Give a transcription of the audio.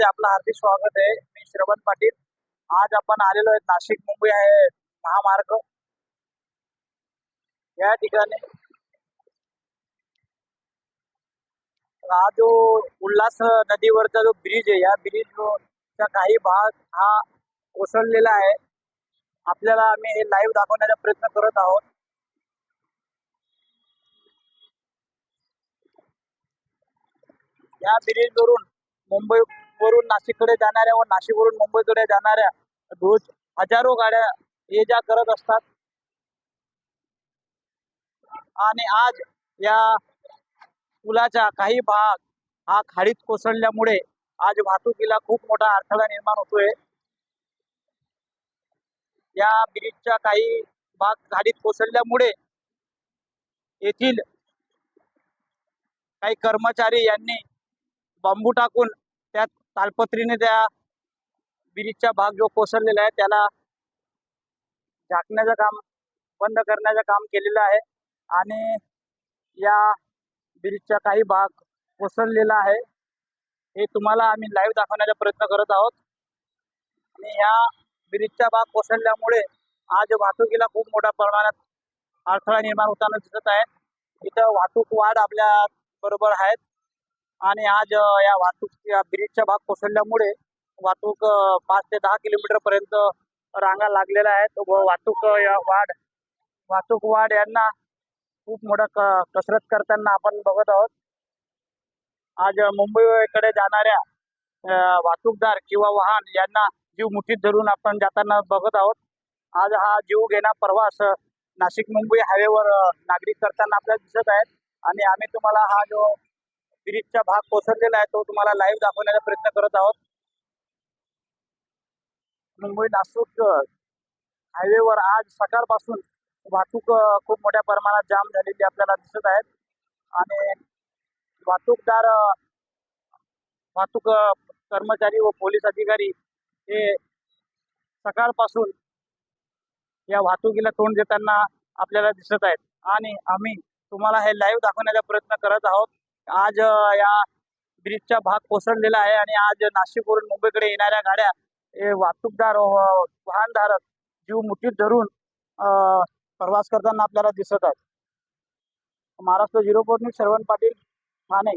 मध्ये आपलं हार्दिक स्वागत आहे. मी श्रवण पाटील. आज आपण आलेलो आहे नाशिक मुंबई आहे. महामार्ग. या ठिकाणी. हा जो उल्हास नदीवरचा जो ब्रिज आहे या ब्रिजचा काही भाग हा कोसळलेला आहे. आपल्याला आम्ही हे लाईव्ह दाखवण्याचा प्रयत्न करत आहोत. या ब्रिजवरून मुंबई वरून नाशिककडे जाणाऱ्या व नाशिकवरून मुंबईकडे जाणाऱ्या रोज हजारो गाड्या ये जा करत असतात. आणि आज या पुलाचा काही भाग हा खाडीत कोसळल्यामुळे आज वाहतुकीला खूप मोठा अडथळा निर्माण होतोय. या ब्रिजच्या काही भाग खाडीत कोसळल्यामुळे येथील काही कर्मचारी यांनी बांबू टाकून त्यात तालपत्रीने त्या ब्रिजचा भाग जो कोसळलेला आहे त्याला झाकण्याचं काम बंद करण्याचं काम केलेलं आहे. आणि या ब्रिजचा काही भाग कोसळलेला आहे. हे तुम्हाला आम्ही लाईव्ह दाखवण्याचा प्रयत्न करत आहोत. आणि ह्या ब्रिजचा भाग कोसळल्यामुळे आज वाहतुकीला खूप मोठ्या प्रमाणात अडथळा निर्माण होताना दिसत आहे. इथं वाहतूक वाढ आपल्या बरोबर आहेत आणि आज या वाहतूक या ब्रिजचा भाग कोसळल्यामुळे वाहतूक पाच ते दहा किलोमीटर पर्यंत रांगा लागलेल्या आहेत. व वाहतूक या वाढ वाहतूक वाढ यांना खूप मोठा क कसरत करताना आपण बघत आहोत. आज मुंबईकडे जाणाऱ्या वाहतूकदार किंवा वाहन यांना जीव मुठीत धरून आपण जाताना बघत आहोत. आज हा जीव घेणा प्रवास नाशिक मुंबई हायवेवर नागरिक करताना आपल्याला दिसत आहेत. आणि आम्ही तुम्हाला हा जो ब्रिजचा भाग कोसळलेला आहे तो तुम्हाला लाईव्ह दाखवण्याचा प्रयत्न करत आहोत. मुंबई नाशिक हायवेवर आज सकाळपासून वाहतूक खूप मोठ्या प्रमाणात जाम झालेली आपल्याला दिसत आहेत. आणि वाहतूकदार वाहतूक कर्मचारी व पोलीस अधिकारी हे सकाळपासून या वाहतुकीला तोंड देताना आपल्याला दिसत आहेत. आणि आम्ही तुम्हाला हे लाईव्ह दाखवण्याचा प्रयत्न करत आहोत. आज या ब्रिजचा भाग कोसळलेला आहे आणि आज नाशिकवरून मुंबईकडे येणाऱ्या गाड्या वाहतूकदार वाहनधारक जीव मुठीत धरून अ, प्रवास करताना आपल्याला दिसत आहेत. महाराष्ट्र झिरो फोर न्यूज श्रवण पाटील ठाणे.